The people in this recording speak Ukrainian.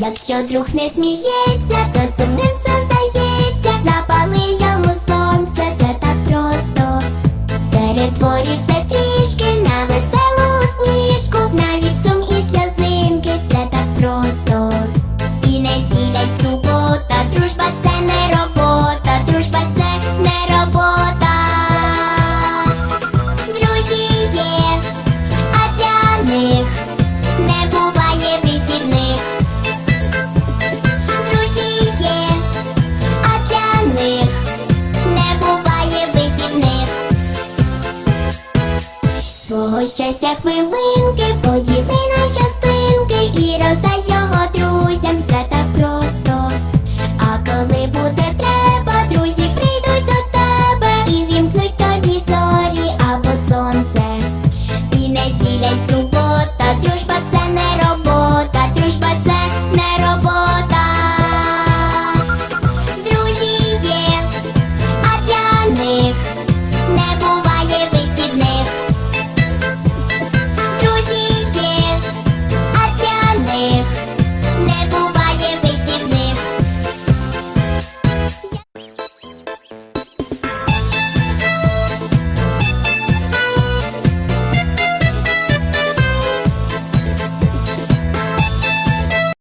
Якщо друг не сміється, то сумним все Свого щастя хвилинки поділи.